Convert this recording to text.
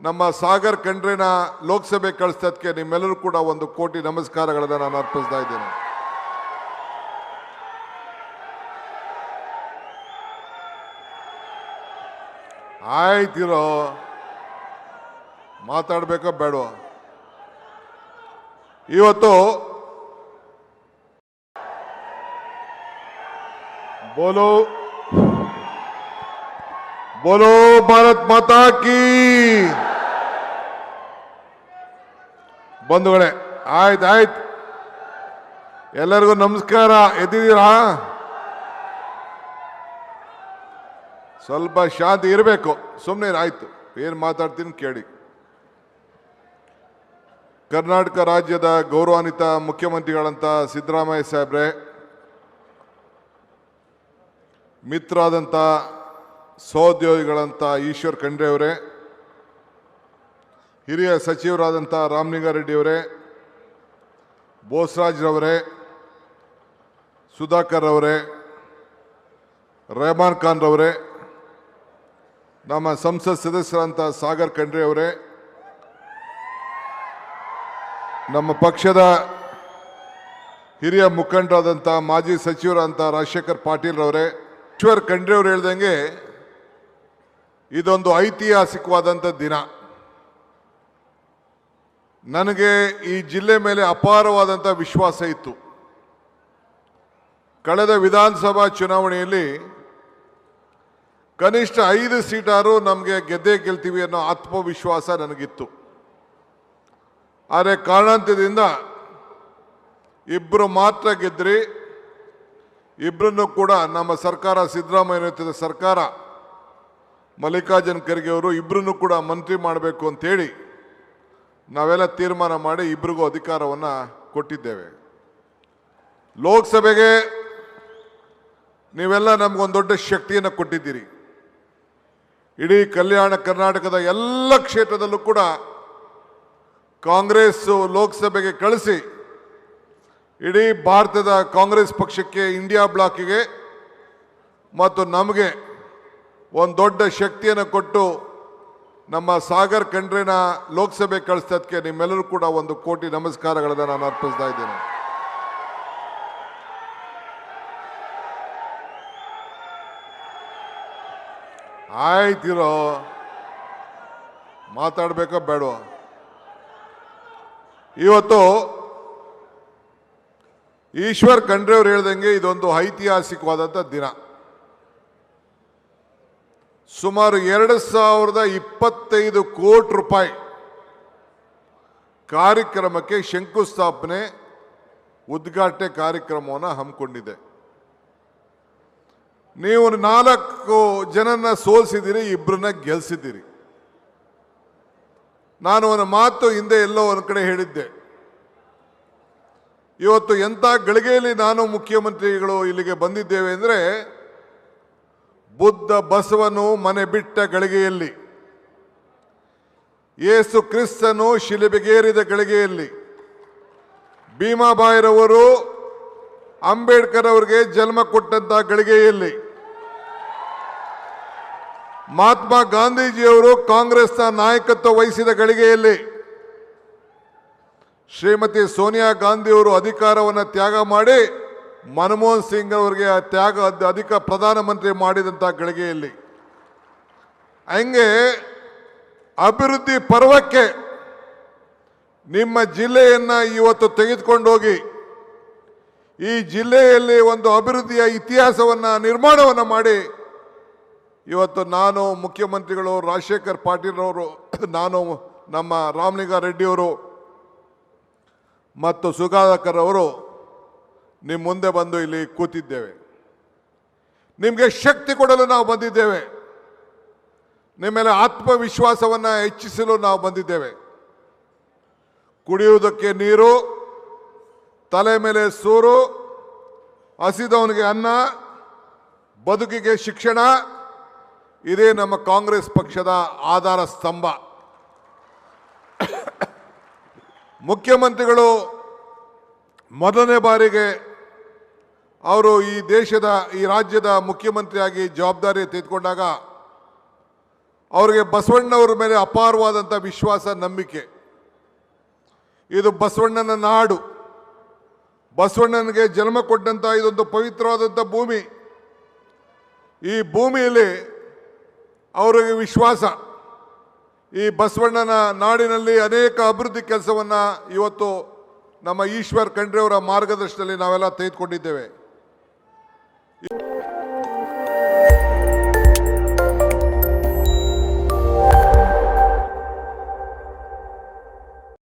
ನಮ್ಮ ಸಾಗರ್ ಕಂಡ್ರಿನ ಲೋಕಸಭೆ ಕಳಿಸೋದಕ್ಕೆ ನಿಮ್ಮೆಲ್ಲರೂ ಕೂಡ ಒಂದು ಕೋಟಿ ನಮಸ್ಕಾರಗಳನ್ನು ನಾನು ಅರ್ಪಿಸ್ತಾ ಇದ್ದೇನೆ. ಆಯ್ತಿರೋ ಮಾತಾಡಬೇಕೋ ಬೇಡವೋ? ಇವತ್ತು ಬೋಲೋ ಬೋಲೋ ಭಾರತ್ ಮಾತಾ ಕೀ ಬಂಧುಗಳೇ, ಆಯ್ತು ಆಯ್ತು. ಎಲ್ಲರಿಗೂ ನಮಸ್ಕಾರ, ಎದ್ದಿದ್ದೀರಾ? ಸ್ವಲ್ಪ ಶಾಂತಿ ಇರಬೇಕು. ಸುಮ್ಮನೆ ಆಯಿತು. ಏನು ಮಾತಾಡ್ತೀನಿ ಕೇಳಿ. ಕರ್ನಾಟಕ ರಾಜ್ಯದ ಗೌರವಾನ್ವಿತ ಮುಖ್ಯಮಂತ್ರಿಗಳಂತ ಸಿದ್ದರಾಮಯ್ಯ ಸಾಹೇಬ್ರೆ ಮಿತ್ರಾದಂಥ ಸಹೋದ್ಯೋಗಿಗಳಂಥ ಈಶ್ವರ್ ಖಂಡ್ರೆ ಅವರೇ ಹಿರಿಯ ಸಚಿವರಾದಂಥ ರಾಮಲಿಂಗಾರೆಡ್ಡಿಯವರೇ ಬೋಸರಾಜ್ರವರೇ ಸುಧಾಕರ್ ಅವರೇ ರೆಹಮಾನ್ ಖಾನ್ ರವರೇ, ನಮ್ಮ ಸಂಸತ್ ಸದಸ್ಯರಂತ ಸಾಗರ್ ಖಂಡ್ರೆ ಅವರೇ, ನಮ್ಮ ಪಕ್ಷದ ಹಿರಿಯ ಮುಖಂಡರಾದಂಥ ಮಾಜಿ ಸಚಿವರಂತ ರಾಜಶೇಖರ್ ಪಾಟೀಲ್ ರವರೇ, ಈಶ್ವರ್ ಖಂಡ್ರೆ ಅವರು ಹೇಳ್ದಂಗೆ ಇದೊಂದು ಐತಿಹಾಸಿಕವಾದಂಥ ದಿನ. ನನಗೆ ಈ ಜಿಲ್ಲೆ ಮೇಲೆ ಅಪಾರವಾದಂಥ ವಿಶ್ವಾಸ ಇತ್ತು. ಕಳೆದ ವಿಧಾನಸಭಾ ಚುನಾವಣೆಯಲ್ಲಿ ಕನಿಷ್ಠ ಐದು ಸೀಟಾರು ನಮಗೆ ಗೆದ್ದೇ ಗೆಲ್ತೀವಿ ಅನ್ನೋ ಆತ್ಮವಿಶ್ವಾಸ ನನಗಿತ್ತು. ಆದರೆ ಕಾರಣಾಂತ್ಯದಿಂದ ಇಬ್ಬರು ಮಾತ್ರ ಗೆದ್ರಿ ಇಬ್ಬರನ್ನು ಕೂಡ ನಮ್ಮ ಸರ್ಕಾರ, ಸಿದ್ದರಾಮಯ್ಯ ನೇತೃತ್ವದ ಸರ್ಕಾರ, ಮಲ್ಲಿಕಾರ್ಜುನ್ ಖರ್ಗೆ ಅವರು ಇಬ್ಬರನ್ನು ಕೂಡ ಮಂತ್ರಿ ಮಾಡಬೇಕು ಅಂತೇಳಿ ನಾವೆಲ್ಲ ತೀರ್ಮಾನ ಮಾಡಿ ಇಬ್ಬರಿಗೂ ಅಧಿಕಾರವನ್ನು ಕೊಟ್ಟಿದ್ದೇವೆ. ಲೋಕಸಭೆಗೆ ನೀವೆಲ್ಲ ನಮಗೊಂದು ದೊಡ್ಡ ಶಕ್ತಿಯನ್ನು ಕೊಟ್ಟಿದ್ದೀರಿ. ಇಡೀ ಕಲ್ಯಾಣ ಕರ್ನಾಟಕದ ಎಲ್ಲ ಕ್ಷೇತ್ರದಲ್ಲೂ ಕೂಡ ಕಾಂಗ್ರೆಸ್ ಲೋಕಸಭೆಗೆ ಕಳಿಸಿ ಇಡೀ ಭಾರತದ ಕಾಂಗ್ರೆಸ್ ಪಕ್ಷಕ್ಕೆ ಇಂಡಿಯಾ ಬ್ಲಾಕಿಗೆ ಮತ್ತು ನಮಗೆ ಒಂದು ದೊಡ್ಡ ಶಕ್ತಿಯನ್ನು ಕೊಟ್ಟು ನಮ್ಮ ಸಾಗರ್ ಕಂಡ್ರಿನ ಲೋಕಸಭೆ ಕಳಿಸೋದಕ್ಕೆ ನಿಮ್ಮೆಲ್ಲರೂ ಕೂಡ ಒಂದು ಕೋಟಿ ನಮಸ್ಕಾರಗಳನ್ನು ನಾನು ಅರ್ಪಿಸ್ತಾ ಇದ್ದೇನೆ. ಆಯ್ತಿರೋ ಮಾತಾಡಬೇಕೋ ಬೇಡ ಇವತ್ತು ಈಶ್ವರ್ ಖಂಡ್ರೆ ಅವ್ರು ಹೇಳ್ದಂಗೆ ಇದೊಂದು ಐತಿಹಾಸಿಕವಾದಂಥ ದಿನ. ಸುಮಾರು ಎರಡು ಸಾವಿರದ ಇಪ್ಪತ್ತೈದು ಕೋಟಿ ರೂಪಾಯಿ ಕಾರ್ಯಕ್ರಮಕ್ಕೆ ಶಂಕುಸ್ಥಾಪನೆ, ಉದ್ಘಾಟನೆ ಕಾರ್ಯಕ್ರಮವನ್ನು ಹಮ್ಮಿಕೊಂಡಿದೆ. ನೀವು ನಾಲ್ಕು ಜನನ ಸೋಲಿಸಿದ್ದೀರಿ ಇಬ್ಬರನ್ನ ಗೆಲ್ಸಿದ್ದೀರಿ. ನಾನು ಒಂದು ಮಾತು ಹಿಂದೆ ಎಲ್ಲೋ ಒಂದು ಕಡೆ ಹೇಳಿದ್ದೆ. ಇವತ್ತು ಎಂಥ ಗಳಿಗೆಯಲ್ಲಿ ನಾನು ಮುಖ್ಯಮಂತ್ರಿಗಳು ಇಲ್ಲಿಗೆ ಬಂದಿದ್ದೇವೆ ಅಂದರೆ ಬುದ್ಧ ಬಸವನು ಮನೆ ಬಿಟ್ಟ ಗಳಿಗೆಯಲ್ಲಿ. ಯೇಸು ಕ್ರಿಸ್ತನು ಶಿಲೆಬೆಗೇರಿದ ಗಳಿಗೆಯಲ್ಲಿ. ಭೀಮಾಬಾಯಿರವರು ಅಂಬೇಡ್ಕರ್ ಅವರಿಗೆ ಜನ್ಮ ಕೊಟ್ಟಂತ ಗಳಿಗೆಯಲ್ಲಿ. ಮಹಾತ್ಮ ಗಾಂಧೀಜಿಯವರು ಕಾಂಗ್ರೆಸ್ನ ನಾಯಕತ್ವ ವಹಿಸಿದ ಗಳಿಗೆಯಲ್ಲಿ. ಶ್ರೀಮತಿ ಸೋನಿಯಾ ಗಾಂಧಿಯವರು ಅಧಿಕಾರವನ್ನು ತ್ಯಾಗ ಮಾಡಿ ಮನಮೋಹನ್ ಸಿಂಗ್ ಅವರಿಗೆ ತ್ಯಾಗ ಅಧಿಕ ಪ್ರಧಾನಮಂತ್ರಿ ಮಾಡಿದಂಥ ಗಳಿಗೆಯಲ್ಲಿ. ಹಂಗೆ ಅಭಿವೃದ್ಧಿ ಪರ್ವಕ್ಕೆ ನಿಮ್ಮ ಜಿಲ್ಲೆಯನ್ನು ಇವತ್ತು ತೆಗೆದುಕೊಂಡೋಗಿ ಈ ಜಿಲ್ಲೆಯಲ್ಲಿ ಒಂದು ಅಭಿವೃದ್ಧಿಯ ಇತಿಹಾಸವನ್ನು ನಿರ್ಮಾಣವನ್ನು ಮಾಡಿ ಇವತ್ತು ನಾನು ಮುಖ್ಯಮಂತ್ರಿಗಳು ರಾಜಶೇಖರ್ ಪಾಟೀಲ್ ಅವರು, ನಾನು ನಮ್ಮ ರಾಮಲಿಂಗಾರೆಡ್ಡಿಯವರು ಮತ್ತು ಸುಧಾಕರ್ ಅವರು ನಿಮ್ಮ ಮುಂದೆ ಬಂದು ಇಲ್ಲಿ ಕೂತಿದ್ದೇವೆ. ನಿಮಗೆ ಶಕ್ತಿ ಕೊಡಲು ನಾವು ಬಂದಿದ್ದೇವೆ. ನಿಮ್ಮ ಮೇಲೆ ಆತ್ಮವಿಶ್ವಾಸವನ್ನು ಹೆಚ್ಚಿಸಲು ನಾವು ಬಂದಿದ್ದೇವೆ. ಕುಡಿಯುವುದಕ್ಕೆ ನೀರು, ತಲೆ ಮೇಲೆ ಸೂರು, ಹಸಿದವನಿಗೆ ಅನ್ನ, ಬದುಕಿಗೆ ಶಿಕ್ಷಣ, ಇದೇ ನಮ್ಮ ಕಾಂಗ್ರೆಸ್ ಪಕ್ಷದ ಆಧಾರ ಸ್ತಂಭ. ಮುಖ್ಯಮಂತ್ರಿಗಳು ಮೊದಲನೇ ಬಾರಿಗೆ ಅವರು ಈ ದೇಶದ, ಈ ರಾಜ್ಯದ ಮುಖ್ಯಮಂತ್ರಿಯಾಗಿ ಜವಾಬ್ದಾರಿ ತೆಗೆದುಕೊಂಡಾಗ ಅವರಿಗೆ ಬಸವಣ್ಣವರ ಮೇಲೆ ಅಪಾರವಾದಂಥ ವಿಶ್ವಾಸ, ನಂಬಿಕೆ. ಇದು ಬಸವಣ್ಣನ ನಾಡು. ಬಸವಣ್ಣನಿಗೆ ಜನ್ಮ ಕೊಟ್ಟಂಥ ಇದೊಂದು ಪವಿತ್ರವಾದಂಥ ಭೂಮಿ. ಈ ಭೂಮಿಯಲ್ಲಿ ಅವರಿಗೆ ವಿಶ್ವಾಸ. ಈ ಬಸವಣ್ಣನ ನಾಡಿನಲ್ಲಿ ಅನೇಕ ಅಭಿವೃದ್ಧಿ ಕೆಲಸವನ್ನು ಇವತ್ತು ನಮ್ಮ ಈಶ್ವರ್ ಖಂಡ್ರೆಯವರ ಮಾರ್ಗದರ್ಶನದಲ್ಲಿ ನಾವೆಲ್ಲ ತೆಗೆದುಕೊಂಡಿದ್ದೇವೆ.